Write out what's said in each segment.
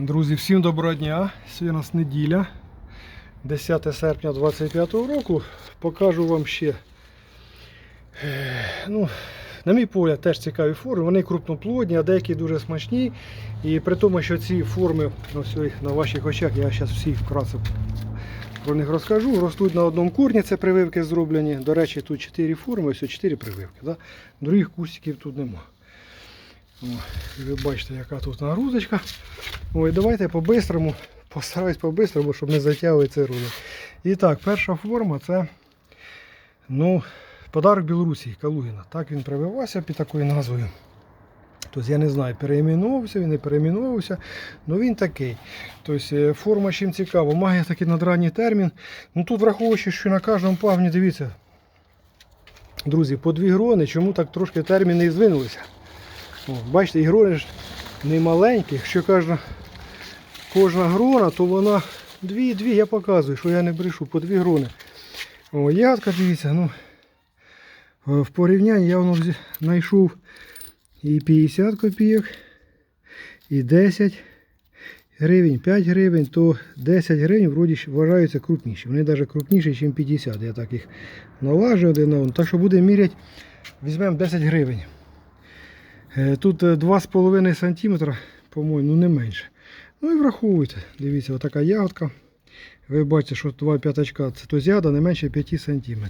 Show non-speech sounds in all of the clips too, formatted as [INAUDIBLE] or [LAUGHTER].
Друзі, всім доброго дня. Сьогодні у нас неділя, 10 серпня 25 року. Покажу вам ще, е, ну, на мій погляд, теж цікаві форми. Вони крупноплодні, а деякі дуже смачні. І при тому, що ці форми ось їх на ваших очах, я зараз всі вкратце про них розкажу. Ростуть на одному корні, це прививки зроблені. До речі, тут 4 форми, ось 4 прививки. Да? Других кустиків тут нема. Ви бачите, яка тут нагрузочка. Ой, давайте по-бистрому, постараюсь по-бистрому, щоб не затягувати цей ролик. І так, перша форма це ну, подарок Білорусі Калугіна. Так він прививався під такою назвою. Тобто я не знаю, переіменувався, він не переіменувався, але він такий. Тобто е, форма чим цікава, має такий надранній термін. Ну тут враховуючи, що на кожному пагні, дивіться, друзі, по дві грони, чому так трошки терміни і звинулися. О, бачите, і грони ж не маленькі. Якщо кожна, кожна грона, то вона дві-дві, я показую, що я не брешу, по дві грони. О, ягодка, дивіться, ну, е, в порівнянні я воно знайшов і 50 копійок, і 10 гривень, 5 гривень, то 10 гривень вроді вважаються крупніші. Вони навіть крупніші, ніж 50. Я так їх налажу один на один. Так що будемо міряти, візьмемо 10 гривень. Е, Тут е, 2,5 см, по-моєму, ну не менше. Ну і враховуйте. Дивіться, отака ягодка. Ви бачите, що 2 п'ятачка це то ягода не менше 5 см.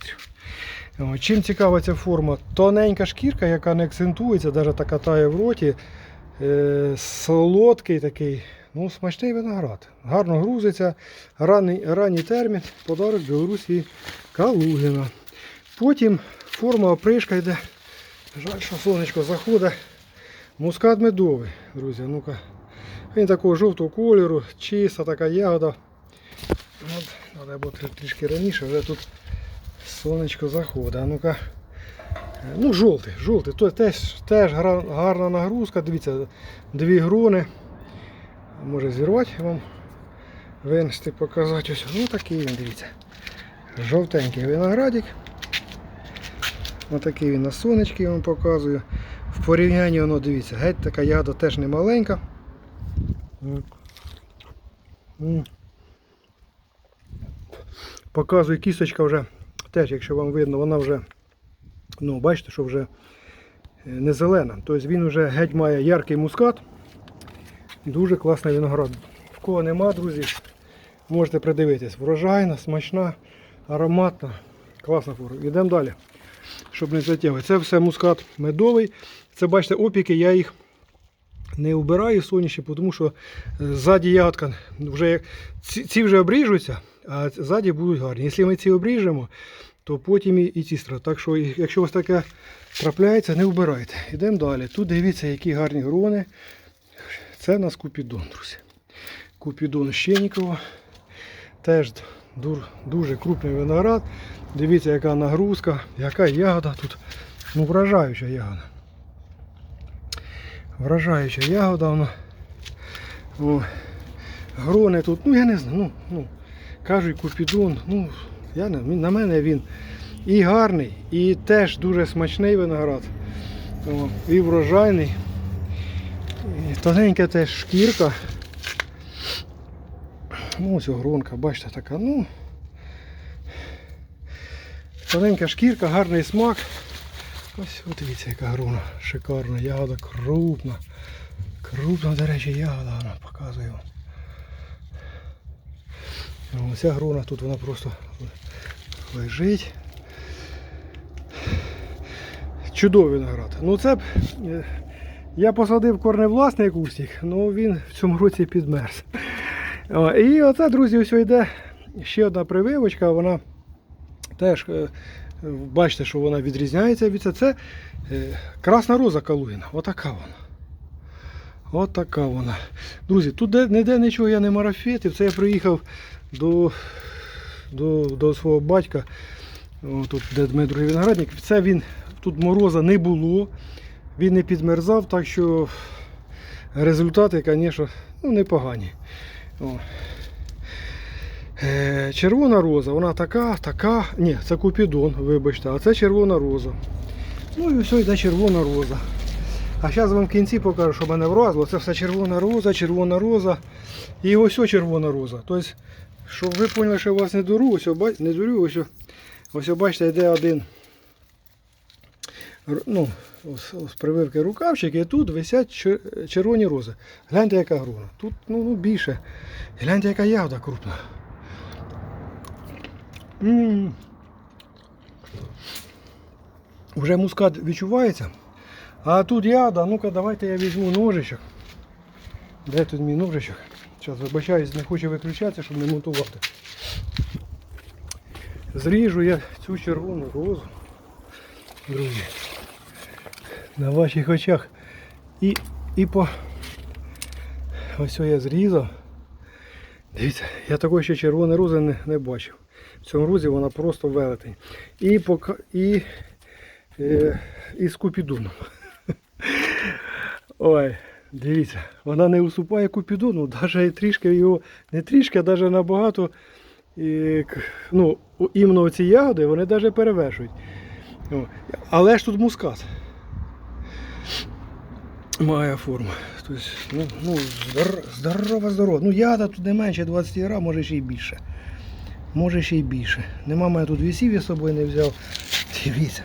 Чим цікава ця форма? Тоненька шкірка, яка не акцентується, навіть така тає в роті. Е, солодкий такий, ну, смачний виноград. Гарно грузиться. Ранній, ранній термін, подарок Білорусі Калугіна. Потім форма опришка йде. Жаль, що сонечко заходить. Мускат медовий, друзі. Ну-ка. Він такого жовтого кольору, чиста така ягода. От, треба було трішки раніше, вже тут сонечко заходить. А ну-ка. Е, Ну, жовтий, жовтий. То теж, теж гарна нагрузка. Дивіться, дві грони. Може зірвати вам винести, показати. Ось. Ну такий він, дивіться. Жовтенький виноградик. Отакий він на сонечки я вам показую. В порівнянні воно дивіться, геть така ягода теж не маленька. Показую кісточка вже теж, якщо вам видно, вона вже, ну, бачите, що вже е, не зелена. Тобто він вже геть має яркий мускат. Дуже класний виноград. В кого нема, друзі, можете придивитись. Врожайна, смачна, ароматна, класна форма. Йдемо далі щоб не затягувати. Це все мускат медовий. Це бачите, опіки, я їх не вбираю сонячні, тому що е, ззаді ягодка вже ці, вже обріжуться, а ззаді будуть гарні. Якщо ми ці обріжемо, то потім і, ці страт. Так що, якщо ось таке трапляється, не вбирайте. Йдемо далі. Тут дивіться, які гарні грони. Це у нас Купідон, друзі. Купідон Щенікова. Теж дуже крупний виноград. Дивіться, яка нагрузка, яка ягода тут. Ну, вражаюча ягода. Вражаюча ягода вона. О, грони тут, ну я не знаю, ну, ну кажуть купідон, ну, я не, на мене він і гарний, і теж дуже смачний виноград. О, і врожайний. Тоненька теж шкірка. Ну, ось гронка, бачите, така, ну. Тоненька шкірка, гарний смак. Ось от дивіться, яка грона. Шикарна ягода, крупна. Крупна, до речі, ягода вона показує вам. Ну, Оця грона тут вона просто лежить. Чудовий виноград. Ну це б, е, я посадив корневласний кустик, але він в цьому році підмерз. О, І оце, друзі, ось йде ще одна прививочка, вона теж е, бачите, що вона відрізняється від цього. Це е, красна роза Калугіна. Отака вона. Отака вона. Друзі, тут ніде нічого я не марафетив. Це я приїхав до, до, до свого батька. Тут, де Дмитро Виноградник. Це він, тут мороза не було. Він не підмерзав, так що результати, звісно, ну, непогані. О. Е, червона роза, вона така, така. Ні, це купідон, вибачте, а це червона роза. Ну і все йде червона роза. А зараз вам в кінці покажу, що мене вразило. Це все червона роза, червона роза. І ось ось червона роза. Тобто, щоб ви поняли, що я вас не дуру, ось, ба- не дурю, ось, ось бачите, йде один. Ну, ось, ось прививки рукавчик, і тут висять червоні рози. Гляньте, яка грона. Тут ну, ну, більше. Гляньте, яка ягода крупна. М Вже мускат відчувається. А тут ягода, ну-ка давайте я візьму ножичок. Де тут мій ножичок? Зараз вибачаюсь, не хочу виключатися, щоб не монтувати. Зріжу я цю червону розу. Друзі. На ваших очах. І, і по ось я зрізав. Дивіться, я такої ще червоної рози не, не бачив. В цьому розі вона просто велетень. І, пока, і, е, і з купідоном. [LAUGHS] Ой, дивіться, вона не уступає купідону, навіть трішки його, не трішки, а навіть набагато. І, ну, іменно ці ягоди вони навіть перевершують. Але ж тут мускат. Має форму. Тобто, ну, ну, здорова, здорова. Ну, ягода тут не менше 20 грам, може ще й більше. Може ще й більше. Нема мене тут вісів, з собою не взяв. Дивіться.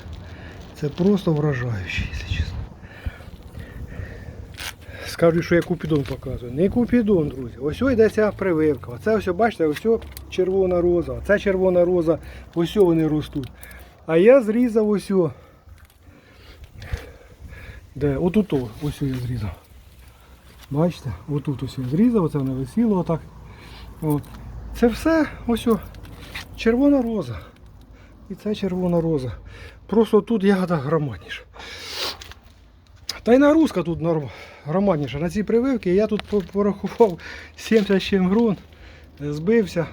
Це просто вражаюче, якщо чесно. Скажуть, що я купідон показую. Не купідон, друзі. Ось йде прививка. Оце ось, бачите, ось червона роза. Це червона роза, ось вони ростуть. А я зрізав ось. Де? Отут, ось я зрізав. Бачите? Отут ось я зрізав, оце воно висіло отак. От. Це все ось червона роза. І це червона роза. Просто тут ягода громадніша. Та й нагрузка тут громадніша. На ці прививки я тут порахував 70 з чим грон, збився.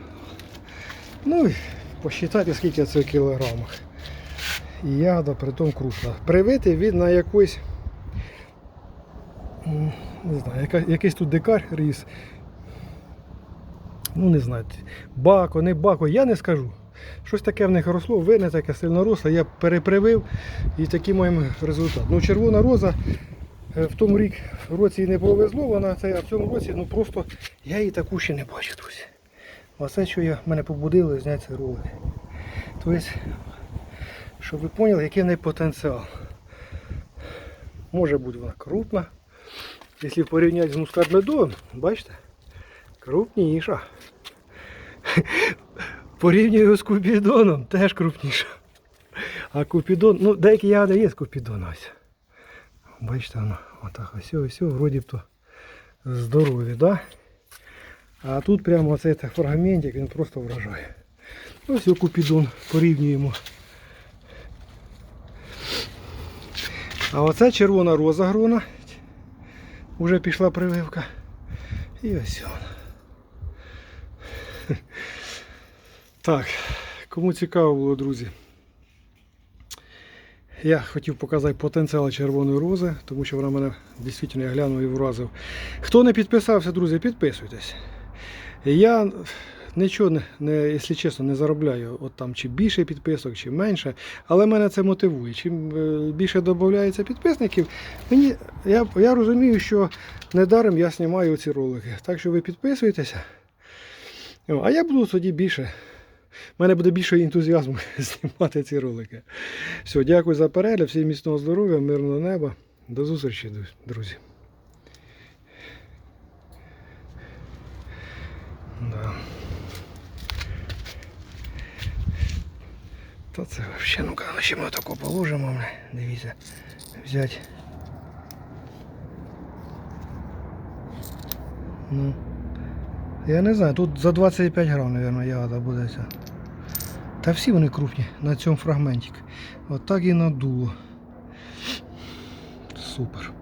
Ну і посчитайте, скільки це в кілограмах. І ягода притом крупна. Привити від на якийсь, не знаю, якийсь тут дикар ріс. Ну не знаю, бако, не бако, я не скажу. Щось таке в них росло, ви не таке сильно росло, я перепривив і такий маємо результат. Ну, червона роза е, в тому рік в році не повезло, вона це, а в цьому році ну просто я її таку ще не бачив, друзі. Оце, що я, мене побудило зняти цей ролик. Тобто, щоб ви поняли, який в неї потенціал. Може бути вона крупна. Якщо порівняти з мускат-медовим, бачите, крупніша. Порівнюю з купідоном, теж крупніша. А купідон, ну деякі ягоди є з купідоном. Ось. Бачите, воно отак ось, ось, вроді б то здорові, да? А тут прямо оцей фрагментик, він просто вражає. Ось його купідон порівнюємо. А оце червона роза грона. Уже пішла прививка. І ось вона. [LAUGHS] Так, кому цікаво було, друзі. Я хотів показати потенціал червоної рози, тому що вона мене дійсно я глянув і вразив. Хто не підписався, друзі, підписуйтесь. Я нічого, не, не, якщо чесно, не заробляю от там чи більше підписок, чи менше, але мене це мотивує. Чим е, більше додається підписників, мені, я, я розумію, що недаром я знімаю ці ролики. Так що ви підписуйтеся. А я буду тоді більше. У мене буде більше ентузіазму [LAUGHS] знімати ці ролики. Все, дякую за перегляд, всім міцного здоров'я, мирного неба. До зустрічі, друзі. Да. Та це взагалі, ну-ка, ну ще ми тако положимо, дивіться, взяти. Ну. Я не знаю, тут за 25 грам, мабуть, ягода буде ця. Та всі вони крупні на цьому фрагменті. От і надуло. Супер.